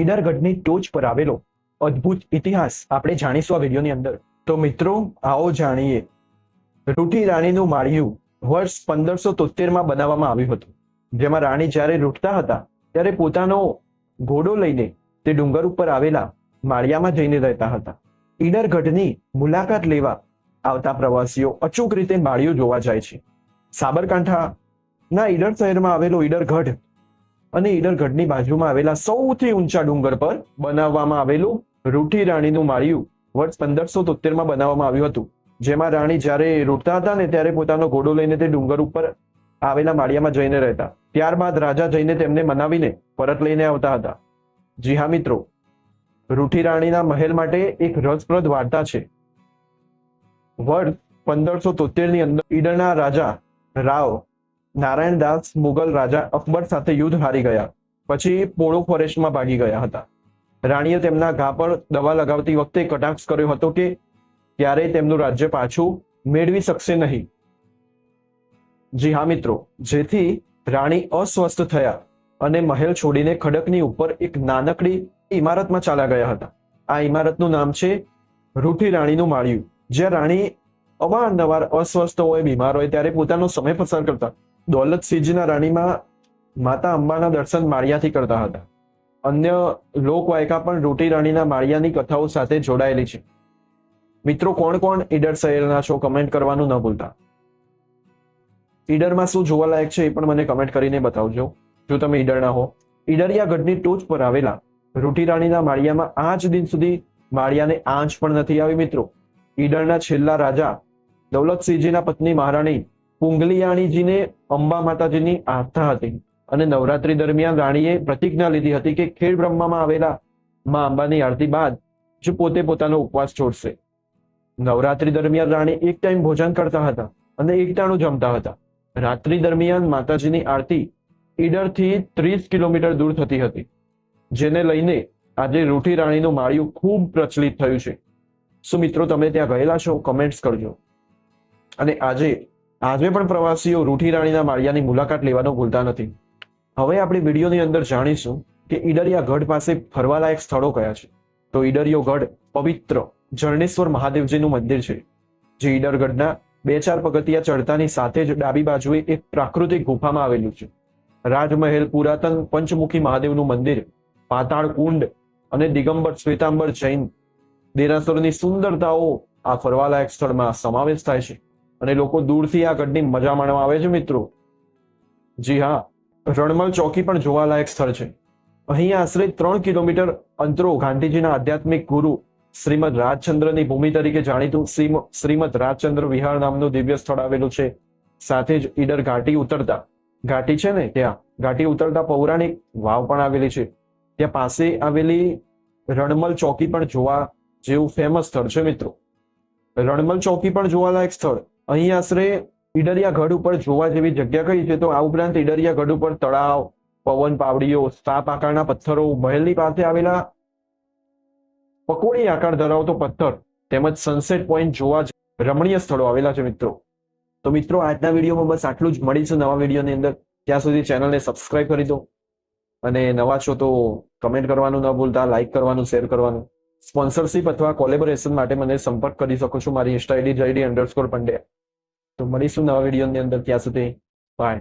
ઈડરગઢની ટોચ પર આવેલો અદ્ભુત ઇતિહાસ આપણે જાણીશું આ વિડીયોની અંદર. તો મિત્રો, આવો જાણીએ. રૂઠી રાણીનું માળિયું વર્ષ પંદરસો તોતેરમાં બનાવવામાં આવ્યું હતું. જેમાં રાણી જ્યારે રૂઠતા હતા, ત્યારે પોતાનો ઘોડો લઈને તે ડુંગર ઉપર આવેલા માળિયામાં જઈને રહેતા હતા. ઈડરગઢની મુલાકાત લેવા આવતા પ્રવાસીઓ અચૂક રીતે માળિયું જોવા જાય છે. સાબરકાંઠાના ઈડર શહેરમાં આવેલો ઈડરગઢ અને ઈડરગઢની બાજુમાં આવેલા સૌથી ઊંચા ડુંગર પર બનાવવામાં આવેલું રૂઠી રાણીનું માળિયું વર્ષ પંદરસો તોતેરમાં બનાવવામાં આવ્યું હતું. જેમાં રાણી જ્યારે રૂટતા હતા ને ત્યારે પોતાનો ઘોડો લઈને તે ડુંગર ઉપર આવેલા માળિયામાં જઈને રહેતા. ત્યારબાદ રાજા જઈને તેમને મનાવીને પરત લઈને આવતા હતા. જી હા, મિત્રો. રૂઠી રાણીના મહેલ માટે એક રસપ્રદ વાર્તા છે. વર્ષ પંદરસો તોતેરની અંદર ઈડરના રાજા રાવ નારાયણદાસ મુગલ રાજા અકબર સાથે યુદ્ધ હારી ગયા. પછી પોળો ફોરેસ્ટમાં ભાગી ગયા હતા. રાણીએ તેમના ઘા પર દવા લગાવતી વખતે કટાક્ષ કર્યો હતો કે ક્યારેય તેમનું રાજ્ય પાછું મેળવી શકશે નહીં. જી હા, મિત્રો, જેથી રાણી અસ્વસ્થ થયા અને મહેલ છોડીને ખડકની ઉપર એક નાનકડી ઇમારતમાં ચાલ્યા ગયા હતા. આ ઇમારતનું નામ છે રૂઠી રાણીનું માળિયું. જ્યાં રાણી અવારનવાર અસ્વસ્થ હોય, બીમાર હોય, ત્યારે પોતાનો સમય પસાર કરતા દોલતસિંહજીના રાણીમાં માતા અંબાના દર્શન માળિયાથી કરતા હતા. અન્ય લોકવાયકા પણ રૂટી રાણીના માળિયાની કથાઓ સાથે જોડાયેલી છે. મિત્રો, કોણ કોણ ઈડર શહેરના છો કમેન્ટ કરવાનું ન ભૂલતા. ઈડરમાં શું જોવાલાયક છે એ પણ મને કમેન્ટ કરીને બતાવજો. જો તમે ઈડરના હો. ઈડરિયા ગઢની ટોચ પર આવેલા રૂટી રાણીના માળિયામાં આજ દિન સુધી માળિયાને આંચ પણ નથી આવી મિત્રો. ઈડરના છેલ્લા રાજા દૌલતસિંહજીના પત્ની મહારાણી પુંગલિયાણીજીને અંબા માતાજીની આસ્થા હતી અને નવરાત્રી દરમિયાન રાણીએ પ્રતિજ્ઞા લીધી હતી કે ખેડ બ્રહ્મામાં આવેલા માં અંબાની આરતી બાદ જ પોતે પોતાનો ઉપવાસ છોડશે. નવરાત્રી દરમિયાન રાણી એક ટાઈમ ભોજન કરતા હતા અને એક ટાણું જમતા હતા. રાત્રિ દરમિયાન માતાજીની આરતી ઈડરથી ત્રીસ કિલોમીટર દૂર થતી હતી, જેને લઈને આજે રૂઠી રાણીનું માળિયું ખૂબ પ્રચલિત થયું છે. શું મિત્રો તમે ત્યાં ગયેલા છો? કમેન્ટ્સ કરજો. અને આજે આજે પણ પ્રવાસીઓ રૂઠી રાણીના માળિયાની મુલાકાત લેવાનું ભૂલતા નથી. હવે આપણે વિડીયોની અંદર જાણીશું કે ઈડરિયા ગઢ પાસે ફરવાલાયક સ્થળો કયા છે. તો ઈડરિયો ગઢ પવિત્ર જરણેશ્વર મહાદેવજીનું મંદિર છે. જે ઈડરગઢના બે ચાર પગથિયા ચડતાની સાથે જ ડાબી બાજુએ એક પ્રાકૃતિક ગુફામાં આવેલું છે. રાજમહેલ પુરાતન પંચમુખી મહાદેવનું મંદિર, પાતાળ કુંડ અને દિગંબર શ્વેતાંબર જૈન દેરાસરની સુંદરતાઓ આ ફરવાલાયક સ્થળમાં સમાવેશ થાય છે. અને લોકો દૂરથી આ ગઢની મજા માણવા આવે છે, મિત્રો. જી હા, રણમલ ચોકી પણ જોવાલાયક સ્થળ છે. અહીં આશરે ત્રણ કિલોમીટર અંતરો ગાંધીજીના આધ્યાત્મિક ગુરુ શ્રીમદ રાજચંદ્રની ભૂમિ તરીકે જાણીતું શ્રી શ્રીમદ રાજચંદ્ર વિહાર નામનું દિવ્ય સ્થળ આવેલું છે. સાથે જ ઈડર ઘાટી ઉતરતા. ઘાટી છે ને ત્યાં? ઘાટી ઉતરતા પૌરાણિક વાવ પણ આવેલી છે. ત્યાં પાસે આવેલી રણમલ ચોકી પણ જોવા જેવું ફેમસ સ્થળ છે, મિત્રો. રણમલ ચોકી પણ જોવાલાયક સ્થળ. અહીં આશરે ઈડરિયા ગઢ ઉપર જોવા જેવી જગ્યા કઈ છે? તો આ ઉપરાંત ઈડરિયા ગઢ ઉપર તળાવ, પવન પાવડીઓ, સાપ આકારના પથ્થરો, મહેલની પાસે આવેલા પકોડી આકાર ધરાવતો પથ્થર તેમજ સનસેટ પોઈન્ટ જોવા રમણીય સ્થળો આવેલા છે મિત્રો. તો મિત્રો, આજના વિડીયોમાં બસ આટલું જ. મળીશું નવા વિડીયોની અંદર. ત્યાં સુધી ચેનલને સબસ્ક્રાઇબ કરી દો. અને નવા છો તો કમેન્ટ કરવાનું ન ભૂલતા લાઈક કરવાનું શેર કરવાનું. સ્પોન્સરશિપ અથવા કોલેબોરેશન માટે મને સંપર્ક કરી શકો છો. મારી insta ID JD underscore Pandya. તો મળીશું નવા વિડીયોની અંદર. ત્યાં સુધી બાય